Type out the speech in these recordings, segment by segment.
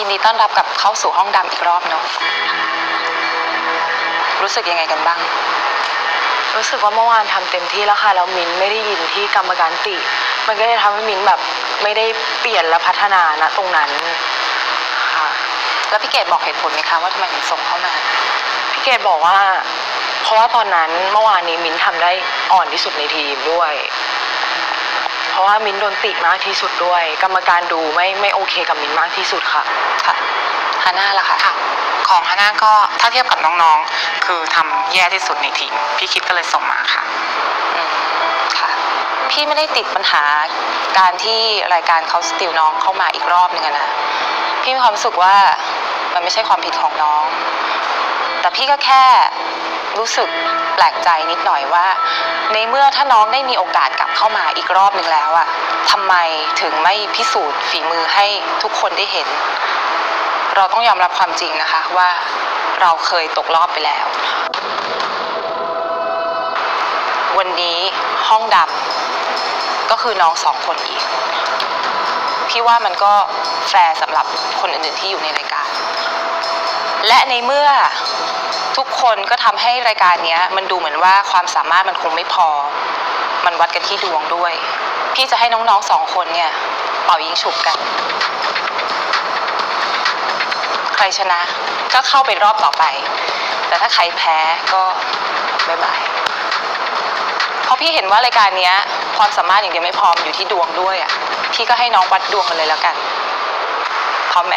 ยินดีต้อนรับกลับเข้าสู่ห้องดำอีกรอบเนาะรู้สึกยังไงกันบ้าง รู้สึกว่าเมื่อวานทำเต็มที่แล้วค่ะแล้วมิ้นไม่ได้ยินที่กรรมการติ มันก็เลยทำให้มิ้นแบบไม่ได้เปลี่ยนและพัฒนาณตรงนั้นค่ะแล้วพี่เกดบอกเหตุผลไหมคะว่าทำไมถึงส่งเข้ามาพี่เกดบอกว่า เพราะว่าตอนนั้นเมื่อวานนี้มิ้นทำได้อ่อนที่สุดในทีมด้วยเพ ราะว่ามิ้นโดนติมากที่สุดด้วย กรรมการดูไม่ไม่โอเคกับมิ้นมากที่สุดค่ะ ค่ะฮาน่าล่ะคะค่ะ ของฮาน่าก็ถ้าเทียบกับน้องๆ คือทำแย่ที่สุดในทีม พี่คิดก็เลยส่งมาค่ะ อืมค่ะ พี่ไม่ได้ติดปัญหาการที่รายการเขาสติลน้องเข้ามาอีกรอบหนึ่งอะนะ พี่มีความรู้สึกว่ามันไม่ใช่ความผิดของน้อง แต่พี่ก็แค่รู้สึกแปลกใจนิดหน่อยว่า ในเมื่อถ้าน้องได้มีโอกาสกลับเข้ามาอีกรอบหนึ่งแล้วอะทำไมถึงไม่พิสูจน์ฝีมือให้ทุกคนได้เห็น เราต้องยอมรับความจริงนะคะว่าเราเคยตกรอบไปแล้ว วันนี้ห้องดำก็คือน้องสองคนอีก พี่ว่ามันก็แฟร์สำหรับคนอื่นๆที่อยู่ในรายการ และในเมื่อทุกคนก็ทำให้รายการนี้มันดูเหมือนว่าความสามารถมันคงไม่พอ มันวัดกันที่ดวงด้วย พี่จะให้น้องๆสองคนเนี่ยเป่ายิงฉุบกัน ใครชนะก็เข้าไปรอบต่อไป แต่ถ้าใครแพ้ก็บายบายเพราะพี่เห็นว่ารายการนี้ความสามารถอย่างเดียวไม่พอมนอยู่ที่ดวงด้วยอะพี่ก็ให้น้องวัดดวงกันเลยแล้วกันพร้อมไหม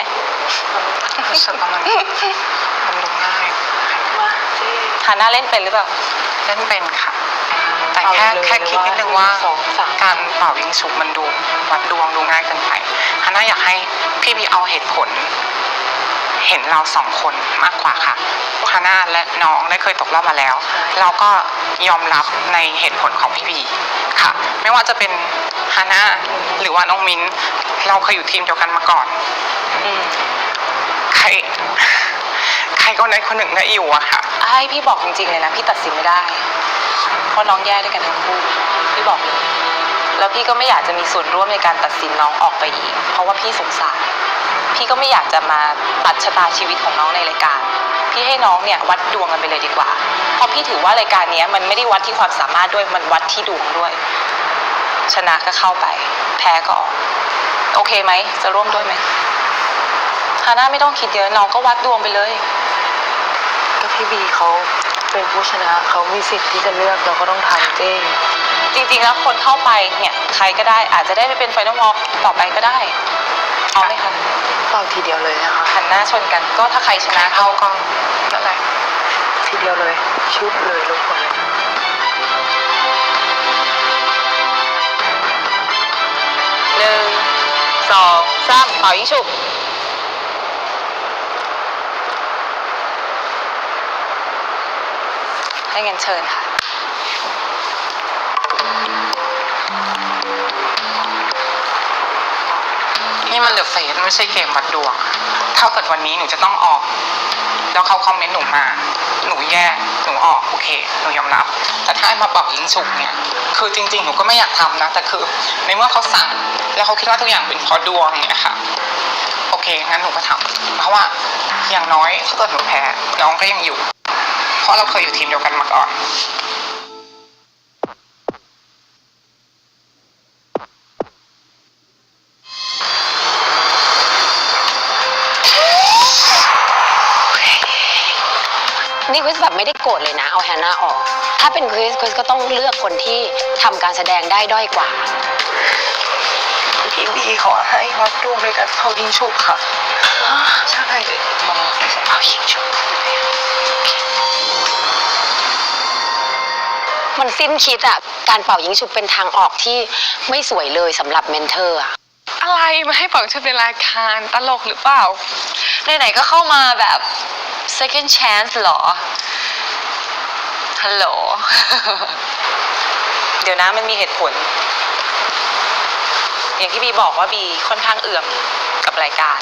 รู้สึกว่ามันมันดูง่ายมาเจ๊ฮาน่าเล่นเป็นหรือเปล่า เล่นเป็นค่ะ แต่แค่เอาเลยแค่คิดนิดนึงว่าสองสามการเป่ายิงฉุบมันดูวัดดวงดูง่ายเกินไปฮาน่าอยากให้พี่บีเอาเหตุผล เห็นเราสองคนมากกว่าค่ะฮาน่าและน้องได้เคยตกรอบมาแล้ว เราก็ยอมรับในเหตุผลของพี่บีค่ะ ไม่ว่าจะเป็นฮาน่าหรือว่าน้องมิ้น เราเคยอยู่ทีมเดียวกันมาก่อนอืมใคร ใครคนใดคนหนึ่งได้อยู่อะค่ะ ให้พี่บอกจริงๆเลยนะพี่ตัดสินไม่ได้ เพราะน้องแย่ด้วยกันทั้งคู่พี่บอกเลยแล้วพี่ก็ไม่อยากจะมีส่วนร่วมในการตัดสินน้องออกไปอีก เพราะว่าพี่สงสารพี่ก็ไม่อยากจะมาตัดชะตาชีวิตของน้องในรายการ พี่ให้น้องเนี่ยวัดดวงกันไปเลยดีกว่า เพราะพี่ถือว่ารายการเนี้ยมันไม่ได้วัดที่ความสามารถด้วยมันวัดที่ดวงด้วย ชนะก็เข้าไป แพ้ก็ออก โอเคไหม จะร่วมด้วยไหมฮาน่าไม่ต้องคิดเยอะน้องก็วัดดวงไปเลย ก็พี่บีเขาเป็นผู้ชนะเขามีสิทธิ์ที่จะเลือกเราก็ต้องทำเจ๊จริงๆแล้วคนเข้าไปเนี่ยใครก็ได้อาจจะได้ไปเป็นไฟนอลวอล์กต่อไปก็ได้ เอาไหมคะเป่าทีเดียวเลยนะคะหันหน้าชนกันก็ถ้าใครชนะเขาเขาก็นั่นแหละทีเดียวเลย ชุบเลยลูกคนเลยหนึ่ง สองสามเป่ายิงฉุบให้เงินเชิญค่ะ นี่มันเดอะเฟสไม่ใช่เกมวัดดวง ถ้าเกิดวันนี้หนูจะต้องออก แล้วเขาคอมเมนต์หนูมา หนูแย่ หนูออก โอเค หนูยอมรับ แต่ถ้าให้มาเป่ายิงฉุกเนี่ย คือจริง ๆ หนูก็ไม่อยากทำนะ แต่คือในเมื่อเขาสั่ง แล้วเขาคิดว่าทุกอย่างเป็นเพราะดวงเงี้ยค่ะ โอเค งั้นหนูก็ทำเพราะว่าอย่างน้อยถ้าเกิดหนูแพ้น้องก็ยังอยู่ เพราะเราเคยอยู่ทีมเดียวกันมาก่อน นี่คริสแบบไม่ได้โกรธเลยนะเอาแฮนนาออก ถ้าเป็นคริสคริสก็ต้องเลือกคนที่ทำการแสดงได้ด้อยกว่า พี่บีขอให้วัดดวงด้วยกันเขายิงชุบค่ะใช่มันเอายิงฉุกมันสิ้นคิดอะการเป่ายิงฉุบเป็นทางออกที่ไม่สวยเลยสำหรับเมนเทอร์อะ อะไรมาให้เป่าชุดในรายการตลกหรือเปล่าไหนๆก็เข้ามาแบบ second chance หรอ ฮัลโหล เดี๋ยวนะมันมีเหตุผล อย่างที่บีบอกว่าบีค่อนข้างเอื่อมกับรายการ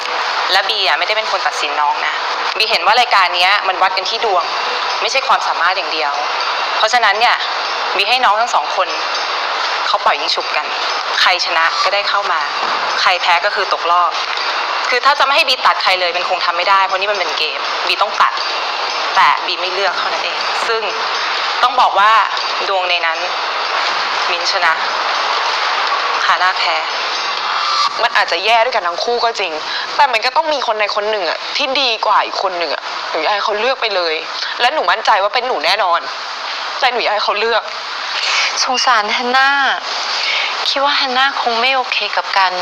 และบีอะไม่ได้เป็นคนตัดสินน้องนะ บีเห็นว่ารายการเนี้ยมันวัดกันที่ดวง ไม่ใช่ความสามารถอย่างเดียว เพราะฉะนั้นเนี่ยบีให้น้องทั้งสองคน เขาปล่อยยิงฉุบกัน ใครชนะก็ได้เข้ามา ใครแพ้ก็คือตกรอบ คือถ้าจะไม่ให้บีตัดใครเลยมันคงทำไม่ได้ เพราะนี่มันเป็นเกมบีต้องตัด แต่บีไม่เลือกเท่านั้นเอง ซึ่งต้องบอกว่าดวงในนั้น มินชนะคาหน้าแพ้มันอาจจะแย่ด้วยกันทั้งคู่ก็จริง แต่มันก็ต้องมีคนในคนหนึ่งอะที่ดีกว่าอีกคนหนึ่งอะหนูอยากให้เขาเลือกไปเลย และหนูมั่นใจว่าเป็นหนูแน่นอน แต่หนูอยากให้เขาเลือก สงสารฮันน่าคิดว่าฮันน่าคงไม่โอเคกับการ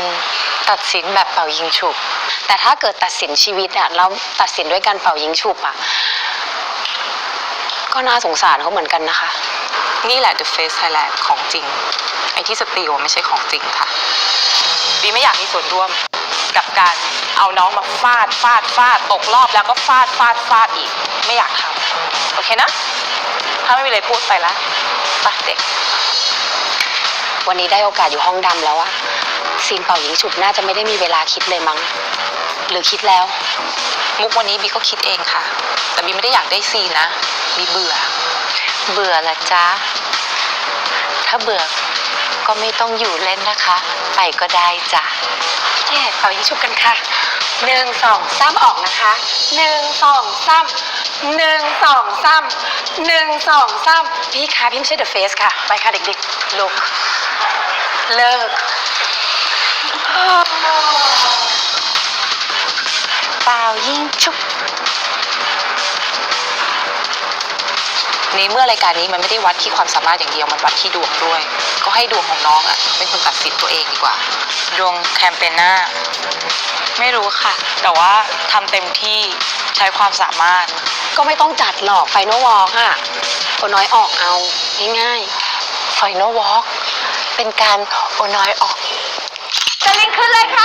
ตัดสินแบบเป่ายิงฉุบ แต่ถ้าเกิดตัดสินชีวิตอะแล้วตัดสินด้วยการเป่ายิงฉุบอะก็น่าสงสารเขาเหมือนกันนะคะ นี่แหละ The Face Thailand ของจริง ไอ้ที่สติวไม่ใช่ของจริงค่ะบีไม่อยากมีส่วนร่วม กับการเอาน้องมาฟาดฟาดฟาดตกรอบแล้วก็ฟาดฟาดฟาดอีก ไม่อยากทำโอเคนะ ถ้าไม่มีอะไรพูดไปละไปเด็ก วันนี้ได้โอกาสอยู่ห้องดำแล้วอะซีนเป่ายิงฉุบน่าจะไม่ได้มีเวลาคิดเลยมั้ง หรือคิดแล้ว มุกวันนี้บีก็คิดเองค่ะ แต่บีไม่ได้อยากได้ซีนนะบีเบื่อ เบื่อละจ๊ะถ้าเบื่อ ก็ไม่ต้องอยู่เล่นนะคะ ไปก็ได้จ้ะแย่เป่ายิงฉุบกันค่ะหนึ่งสองสามออกนะคะหนึ่งสองสามหนึ่งสองสามหนึ่งสองสามพี่คะพี่ไม่ใช่เดอะเฟสค่ะ ไปค่ะเด็กๆลุกเลิกเปล่ายิงฉุบ ในเมื่อรายการนี้มันไม่ได้วัดที่ความสามารถอย่างเดียวมันวัดที่ดวงด้วย ก็ให้ดวงของน้องอะ่ะเป็นคนตัดสินตัวเองดีกว่า ดวงแคมเปญหน้า ไม่รู้ค่ะ แต่ว่าทำเต็มที่ใช้ความสามารถ ก็ไม่ต้องจัดหรอกไฟนอลวอล์กอะคนน้อยออกเอาง่ายไฟนอลวอล์กเป็นการโอน้อยออกๆจะลิงขึ้นเลยค่ะ